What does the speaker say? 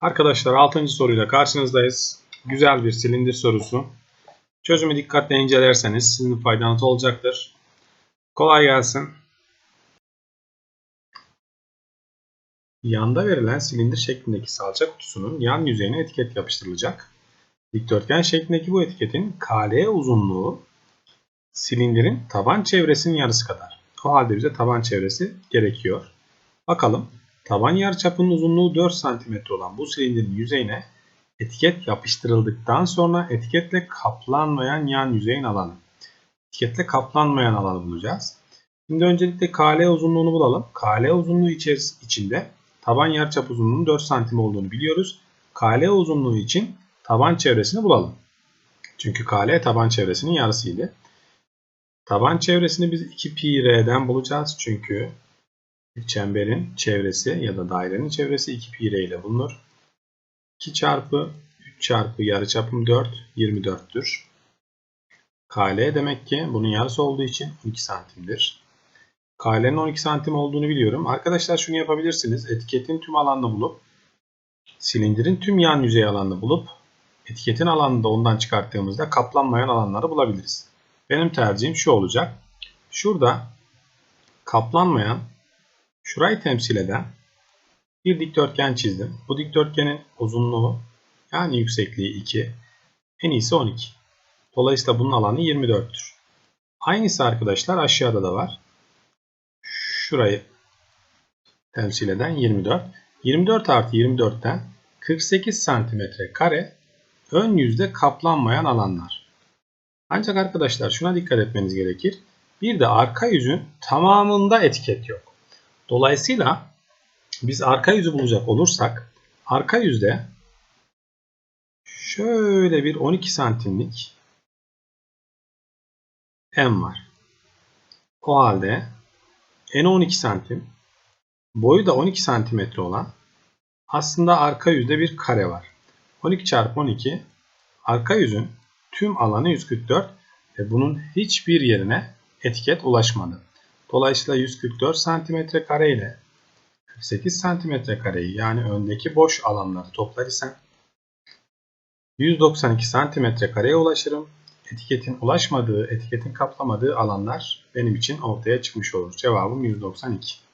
Arkadaşlar 6. soruyla karşınızdayız. Güzel bir silindir sorusu. Çözümü dikkatle incelerseniz sizin faydanız olacaktır. Kolay gelsin. Yanda verilen silindir şeklindeki salça kutusunun yan yüzeyine etiket yapıştırılacak. Dikdörtgen şeklindeki bu etiketin KL uzunluğu silindirin taban çevresinin yarısı kadar. O halde bize taban çevresi gerekiyor. Bakalım taban yarıçapının uzunluğu 4 cm olan bu silindirin yüzeyine etiket yapıştırıldıktan sonra etiketle kaplanmayan yan yüzeyin alanı. Etiketle kaplanmayan alanı bulacağız. Şimdi öncelikle KL uzunluğunu bulalım. KL uzunluğu içeris içinde taban yarıçap uzunluğunun 4 cm olduğunu biliyoruz. KL uzunluğu için taban çevresini bulalım. Çünkü KL taban çevresinin yarısıydı. Taban çevresini biz 2 pi r'den bulacağız. Çünkü çemberin çevresi ya da dairenin çevresi 2 pi r ile bulunur. 2 çarpı 3 çarpı yarıçapım 4 24'tür. KL demek ki bunun yarısı olduğu için 12 santimdir. KL'nin 12 santim olduğunu biliyorum. Arkadaşlar şunu yapabilirsiniz. Etiketin tüm alanını bulup silindirin tüm yan yüzey alanını bulup etiketin alanını da ondan çıkarttığımızda kaplanmayan alanları bulabiliriz. Benim tercihim şu olacak. Şurada kaplanmayan şurayı temsil eden bir dikdörtgen çizdim. Bu dikdörtgenin uzunluğu yani yüksekliği 2. En iyisi 12. Dolayısıyla bunun alanı 24'tür. Aynısı arkadaşlar aşağıda da var. Şurayı temsil eden 24. 24 artı 24'ten 48 santimetre kare ön yüzde kaplanmayan alanlar. Ancak arkadaşlar şuna dikkat etmeniz gerekir. Bir de arka yüzün tamamında etiket yok. Dolayısıyla biz arka yüzü bulacak olursak arka yüzde şöyle bir 12 santimlik M var. O halde eni 12 santim, boyu da 12 santimetre olan aslında arka yüzde bir kare var. 12 çarpı 12 arka yüzün tüm alanı 144 ve bunun hiçbir yerine etiket ulaşmadı. Dolayısıyla 144 santimetre kare ile 48 santimetre kareyi yani öndeki boş alanları toplar isem 192 santimetre kareye ulaşırım. Etiketin ulaşmadığı, etiketin kaplamadığı alanlar benim için ortaya çıkmış olur. Cevabım 192.